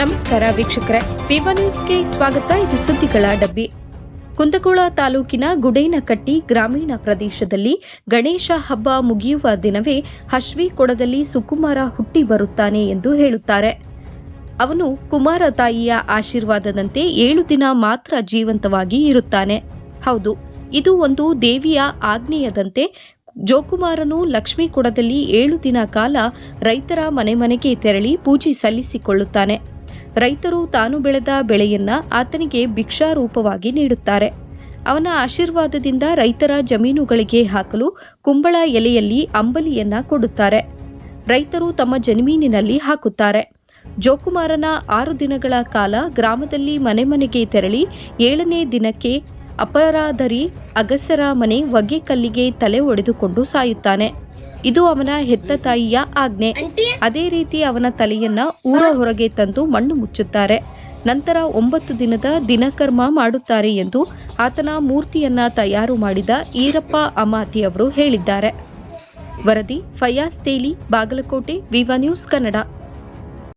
ನಮಸ್ಕಾರ ವೀಕ್ಷಕರೇ. ವಿವ ನ್ಯೂಸ್ಗೆ ಸ್ವಾಗತ. ಇದು ಸುದ್ದಿಗಳ ಡಬ್ಬಿ. ಕುಂದಗೋಳ ತಾಲೂಕಿನ ಗುಡೇನಕಟ್ಟಿ ಗ್ರಾಮೀಣ ಪ್ರದೇಶದಲ್ಲಿ ಗಣೇಶ ಹಬ್ಬ ಮುಗಿಯುವ ದಿನವೇ ಹಶ್ವಿ ಕೊಡದಲ್ಲಿ ಸುಕುಮಾರ ಹುಟ್ಟಿ ಬರುತ್ತಾನೆ ಎಂದು ಹೇಳುತ್ತಾರೆ. ಅವನು ಕುಮಾರ ತಾಯಿಯ ಆಶೀರ್ವಾದದಂತೆ ಏಳು ದಿನ ಮಾತ್ರ ಜೀವಂತವಾಗಿ ಇರುತ್ತಾನೆ. ಹೌದು, ಇದು ಒಂದು ದೇವಿಯ ಆಜ್ಞೆಯದಂತೆ ಜೋಕುಮಾರನು ಲಕ್ಷ್ಮಿ ಕೊಡದಲ್ಲಿ ಏಳು ದಿನ ಕಾಲ ರೈತರ ಮನೆ ಮನೆಗೆ ತೆರಳಿ ಪೂಜೆ ಸಲ್ಲಿಸಿಕೊಳ್ಳುತ್ತಾನೆ. ರೈತರು ತಾನು ಬೆಳೆದ ಬೆಳೆಯನ್ನ ಆತನಿಗೆ ಭಿಕ್ಷಾ ರೂಪವಾಗಿ ನೀಡುತ್ತಾರೆ. ಅವನ ಆಶೀರ್ವಾದದಿಂದ ರೈತರ ಜಮೀನುಗಳಿಗೆ ಹಾಕಲು ಕುಂಬಳ ಎಲೆಯಲ್ಲಿ ಅಂಬಲಿಯನ್ನ ಕೊಡುತ್ತಾರೆ. ರೈತರು ತಮ್ಮ ಜಮೀನಿನಲ್ಲಿ ಹಾಕುತ್ತಾರೆ. ಜೋಕುಮಾರನ ಆರು ದಿನಗಳ ಕಾಲ ಗ್ರಾಮದಲ್ಲಿ ಮನೆ ಮನೆಗೆ ತೆರಳಿ ಏಳನೇ ದಿನಕ್ಕೆ ಅಪರಾಧರಿ ಅಗಸರ ಮನೆ ಒಗ್ಗೆ ಕಲ್ಲಿಗೆ ತಲೆ ಒಡೆದುಕೊಂಡು ಸಾಯುತ್ತಾನೆ. ಇದು ಅವನ ಹೆತ್ತ ತಾಯಿಯ ಆಜ್ಞೆ. ಅದೇ ರೀತಿ ಅವನ ತಲೆಯನ್ನ ಊರ ಹೊರಗೆ ತಂದು ಮಣ್ಣು ಮುಚ್ಚುತ್ತಾರೆ. ನಂತರ ಒಂಬತ್ತು ದಿನದ ದಿನಕರ್ಮ ಮಾಡುತ್ತಾರೆ ಎಂದು ಆತನ ಮೂರ್ತಿಯನ್ನ ತಯಾರು ಮಾಡಿದ ಈರಪ್ಪ ಅಮಾತಿ ಅವರು ಹೇಳಿದ್ದಾರೆ. ವರದಿ ಫಯಾಸ್ ತೇಲಿ, ಬಾಗಲಕೋಟೆ, ವಿವಾ ನ್ಯೂಸ್ ಕನ್ನಡ.